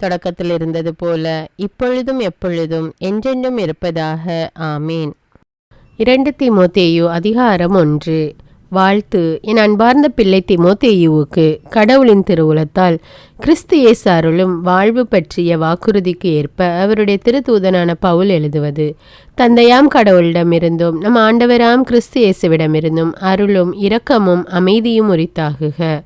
தொடக்கத்தில் இருந்தது போல இப்பொழுதும் எப்பொழுதும் என்றென்றும் இருப்பதாக. ஆமேன். இரண்டு திமோத்தேயு அதிகாரம் ஒன்று. வாழ்த்து. என் அன்பார்ந்த பிள்ளை திமோத்தேயுவுக்கு கடவுளின் திருவுலத்தால் கிறிஸ்து இயேசு அருளும் வாழ்வு பற்றிய வாக்குறுதிக்கு ஏற்ப அவருடைய திருத்தூதனான பவுல் எழுதுவது தந்தையாம் கடவுளிடமிருந்தும் நம் ஆண்டவராம் கிறிஸ்து இயேசுவிடமிருந்தும் அருளும் இரக்கமும் அமைதியும் உரித்தாகுக.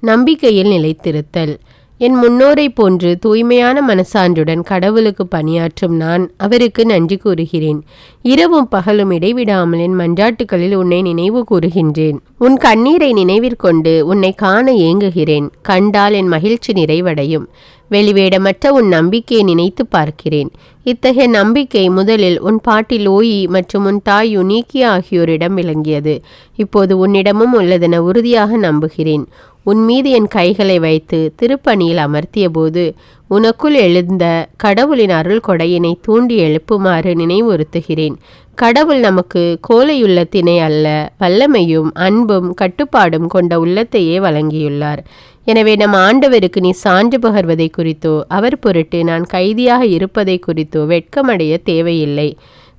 நம்பிக்கையில் நிலைத்திருத்தல். என் முன்னோரைப் போன்று தூய்மையான மனசான்றுடன் கடவுளுக்கு பணியாற்றும் நான் அவருக்கு நன்றி கூறுகிறேன். இரவும் பகலும் இடைவிடாமல் என் மன்றாட்டுகளில் உன்னை நினைவு கூறுகின்றேன். உன் கண்ணீரை நினைவிற்கொண்டு உன்னை காண ஏங்குகிறேன். கண்டால் என் மகிழ்ச்சி நிறைவடையும். வெளிவேடமற்ற உன் நம்பிக்கையை நினைத்து பார்க்கிறேன். இத்தகைய நம்பிக்கை முதலில் உன் பாட்டி லோயி மற்றும் உன் தாய் யுனீக்கி ஆகியோரிடம் விளங்கியது. இப்போது உன்னிடமும் உள்ளதென உறுதியாக நம்புகிறேன். உன் மீது என் கைகளை வைத்து திருப்பணியில் அமர்த்தியபோது உனக்குள் எழுந்த கடவுளின் அருள் கொடையினை தூண்டி எழுப்புமாறு நினைவுறுத்துகிறேன். கடவுள் நமக்கு கோலையுள்ளத்தினை அல்ல வல்லமையும் அன்பும் கட்டுப்பாடும் கொண்ட உள்ளத்தையே வழங்கியுள்ளார். எனவே நம் ஆண்டவருக்கு நீ சான்று பகர்வதை குறித்தோ அவர் பொருட்டு நான் கைதியாக இருப்பதை குறித்தோ வெட்கமடைய தேவையில்லை.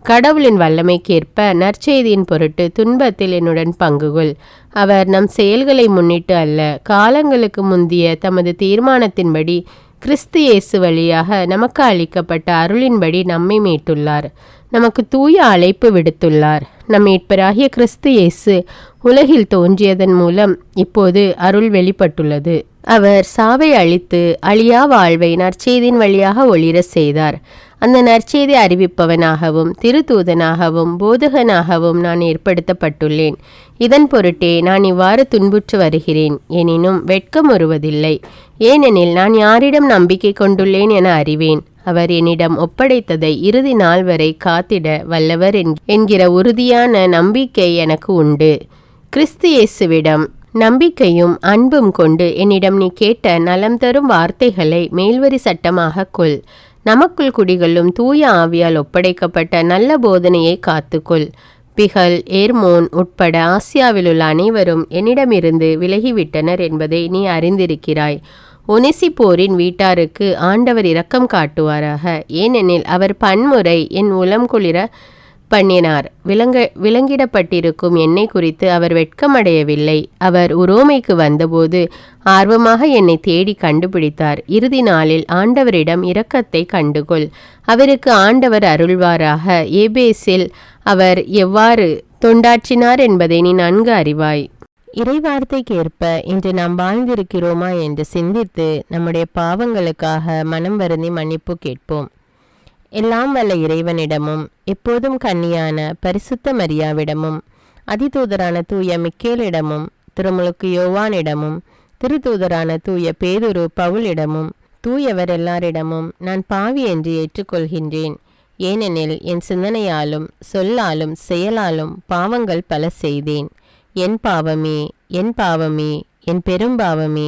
கடவுளின் வல்லமைக்கேற்ப நற்செய்தியின் பொருட்டு துன்பத்தில் என்னுடன் பங்குகொள். அவர் நம் செயல்களை முன்னிட்டு அல்ல காலங்களுக்கு முந்திய தமது தீர்மானத்தின்படி கிறிஸ்து இயேசு வழியாக நமக்கு அளிக்கப்பட்ட அருளின்படி நம்மை மீட்டுள்ளார். நமக்கு தூய அழைப்பு விடுத்துள்ளார். நம் மீட்பராகிய கிறிஸ்து இயேசு உலகில் தோன்றியதன் மூலம் இப்போது அருள் வெளிப்பட்டுள்ளது. அவர் சாவை அழித்து அழியா வாழ்வை நற்செய்தியின் வழியாக ஒளிர செய்தார். அந்த நற்செய்தி அறிவிப்பவனாகவும் திருத்தூதனாகவும் போதகனாகவும் நான் ஏற்படுத்தப்பட்டுள்ளேன். இதன் பொருட்டே நான் இவ்வாறு துன்புற்று வருகிறேன். எனினும் வெட்கம் வருவதில்லை ஏனெனில் நான் யாரிடம் நம்பிக்கை கொண்டுள்ளேன் என அறிவேன். அவர் என்னிடம் ஒப்படைத்ததை இறுதி நாள் வரை காத்திட வல்லவர் என்கிற உறுதியான நம்பிக்கை எனக்கு உண்டு. கிறிஸ்து இயேசுவிடம் நம்பிக்கையும் அன்பும் கொண்டு என்னிடம் நீ கேட்ட நலம் தரும் வார்த்தைகளை மேல்வரி சட்டமாக கொள். நமக்குள் குடிகளும் தூய ஆவியால் ஒப்படைக்கப்பட்ட நல்ல போதனையை காத்துக்கொள். பிகல் ஏர்மோன் உட்பட ஆசியாவில் உள்ள அனைவரும் என்னிடமிருந்து விலகிவிட்டனர் என்பதை நீ அறிந்திருக்கிறாய். ஒனிசிப்போரின் வீட்டாருக்கு ஆண்டவர் இரக்கம் காட்டுவாராக. ஏனெனில் அவர் பன்முறை என் உளம் குளிர பண்ணினார். விலங்க விலங்கிடப்பட்டிருக்கும் என்னை குறித்து அவர் வெட்கமடையவில்லை. அவர் உரோமைக்கு வந்தபோது ஆர்வமாக என்னை தேடி கண்டுபிடித்தார். இறுதி நாளில் ஆண்டவரிடம் இரக்கத்தை கண்டுகொள். அவருக்கு ஆண்டவர் அருள்வாராக. ஏபேஸில் அவர் எவ்வாறு தொண்டாற்றினார் என்பதை நீ நன்கு அறிவாய். இறைவார்த்தைக்கேற்ப இன்று நாம் வாழ்ந்திருக்கிறோமா என்று சிந்தித்து நம்முடைய பாவங்களுக்காக மனம் வருந்தி மன்னிப்பு கேட்போம். எல்லாம் வல்ல இறைவனிடமும் எப்போதும் கன்னியான பரிசுத்த மரியாவிடமும் அதிதூதரான தூய மிக்கேலிடமும் திருமுழுக்கு யோவானிடமும் திருத்தூதரான தூய பேதுரு பவுலிடமும் தூயவர் எல்லாரிடமும் நான் பாவி என்று ஏற்றுக்கொள்கின்றேன். ஏனெனில் என் சிந்தனையாலும் சொல்லாலும் செயலாலும் பாவங்கள் பல செய்தேன். என் பாவமே என் பாவமே என் பெரும் பாவமே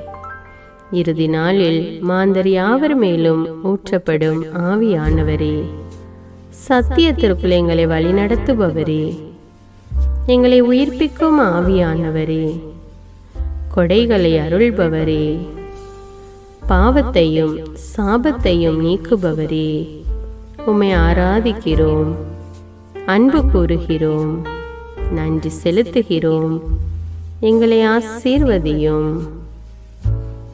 இறுதி நாளில் மாந்தர் யாவர் மேலும் ஊற்றப்படும் ஆவியானவரே. சத்தியத்திற்குள் எங்களை வழிநடத்துபவரே. எங்களை உயிர்ப்பிக்கும் ஆவியானவரே. கொடைகளை அருள்பவரே. பாவத்தையும் சாபத்தையும் நீக்குபவரே. உம்மை ஆராதிக்கிறோம். அன்பு கூறுகிறோம். நன்றி செலுத்துகிறோம். எங்களை ஆசீர்வதியும்.